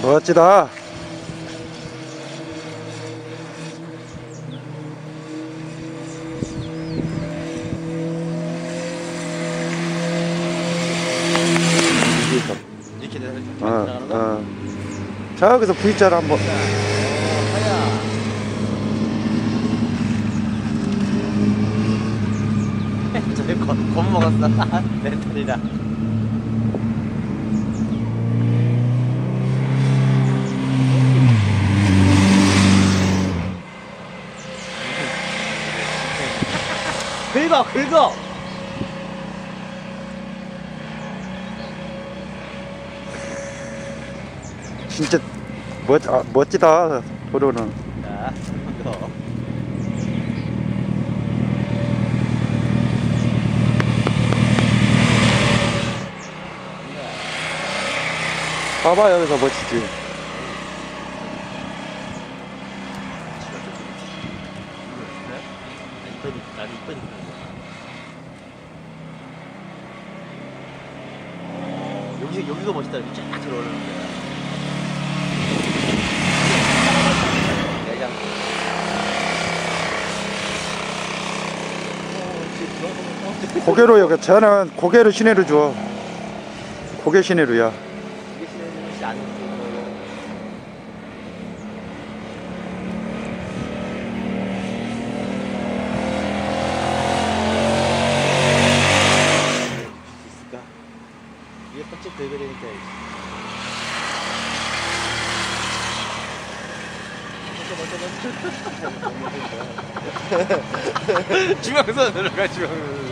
멋지다. 이렇게 어, 어. 저기서 V자를 한번. 저기 겁, 겁 먹었어 내 딸이라 긁어 긁어 진짜 멋, 아, 멋지다. 도로는. 자 긁어 봐봐, 여기서 멋지지. 이쁘니까 난 이쁘니까 여기 여기가 멋있다 이렇게 쫙 들어오는데 내장 고개로 여기, 쟤는 고개로 시내로 줘. 고개 시내로야. 이게 신혜진이 씨안 웃고 있을까? 위에 긁어내니까 중앙선으로 가 중앙선으로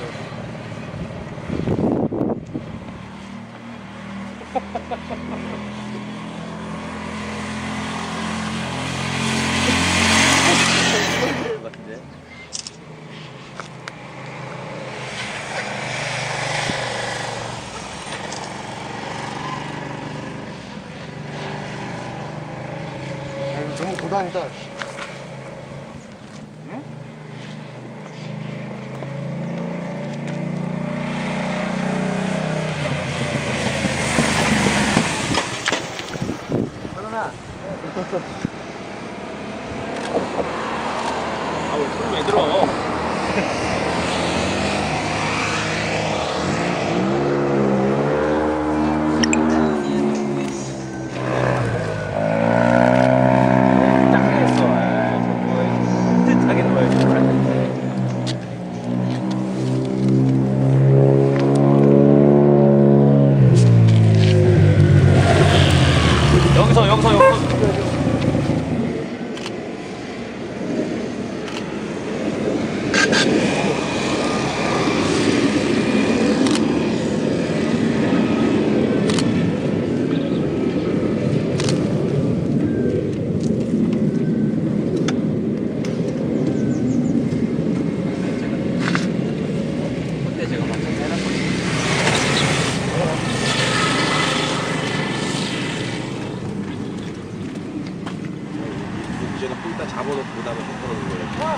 Pamiętasz? 이제는 일단 잡아놓고 그다음에 섞어놓는 거예요. 바로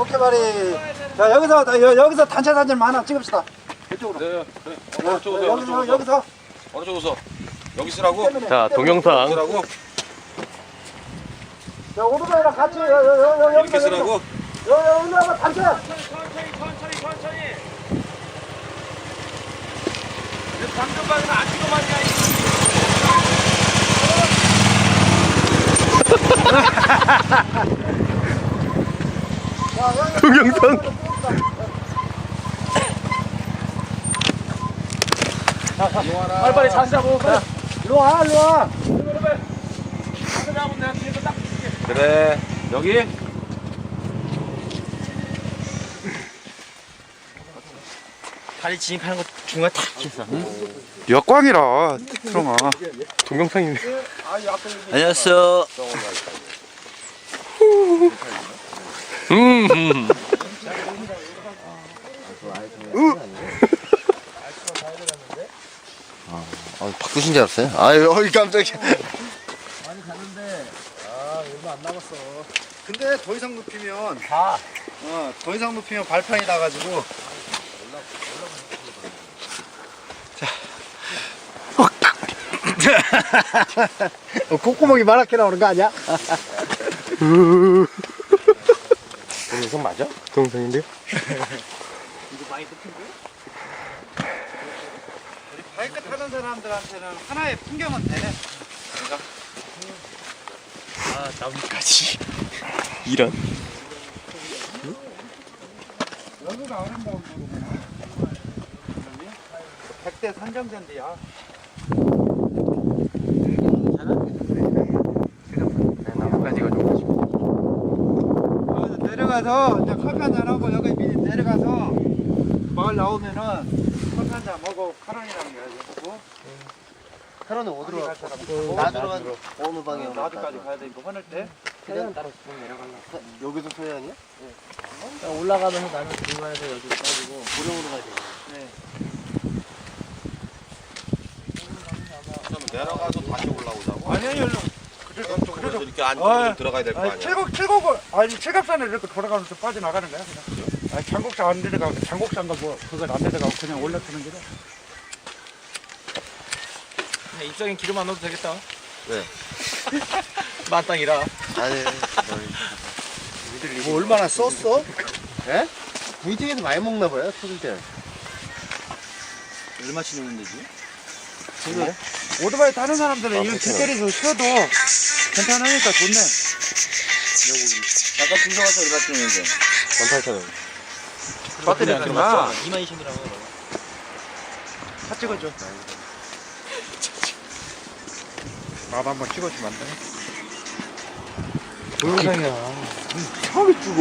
오케이, 말이. 자, 여기서, 나 여, 여기서 단체 사진 하나 찍읍시다. 이쪽으로. 네, 네. 어, 어느 쪽으로 어느 여기서, 쪽으로 여기서. 어느 쪽으로 여기 쓰라고? 자, 동영상. 쓰라고? 자, 오른쪽이랑 같이, 여, 여, 여, 여, 이렇게 여기서, 쓰라고? 여, 여, 여기서 단체. 천천히 천천히 천천히 당근방은 안 찍어봤냐 동영상. 빨리 빨리 자세 잡고 빨리 일로 와, 일로 와. 그래. 여기? 다리 진입하는 거 중간에 탁 했어 역광이라, 트롱아. 동영상이네. 안녕하세요 음. 아, 바꾸신 줄 알았어요? 아유, 어이, 깜짝이야. 많이 갔는데 아 얼마 안 남았어. 근데 더 이상 높이면 다. 어, 더 이상 높이면 발판이 나가지고. 자. 어, 콧구멍이 마랗게 나오는 거 아니야? 동영상 맞아? 동영상인데요? 우리 타는 사람들한테는 하나의 풍경은 되네. 이런. 여기가 아름다운 거구나. 100대 선정전지야. 나뭇가지가 좀. 여기서 내려가서 이제 커피 한잔 하고 여기 미리 내려가서 마을 나오면은 커피 한잔 먹고 카론이랑 카로는 어디로 가? 나 나주로 간 어느 방향으로? 나주까지 가야 되니까 화낼 때 그냥 따로 쭉 내려갈라. 여기서 서해안이야? 올라가면서 나는 중간에서 여기로 빠지고 고령으로 가야 돼. 그럼 내려가서 다시 올라오자고. 아니 아니 일로 그래서 이렇게 안쪽으로 어, 들어가야 될거 아니 아니야. 칠곡 칠곡을 아니 칠갑산을 이렇게 돌아가면서 빠져나가는 거야 그냥 아니 장곡산 안 내려가고 장곡산가 뭐 그건 안 내려가고 그냥 올라가는 거라 그냥 입장에 기름 안 넣어도 되겠다 왜? 만땅이라 아니, 뭐 얼마나 썼어? 예? VT에서 많이 먹나 봐요, 터질 때. 얼마 치면 되지? 오토바이 타는 사람들은 이런 길거리에서 쉬어도 괜찮으니까 좋네 아까 분석 와서 얼마 치면 돼? 18,000원. 배터리 들어가 2만 20이라고 다 찍어줘 나도 한번 찍어주면 안 돼? 동영상이야. 처음에 찍어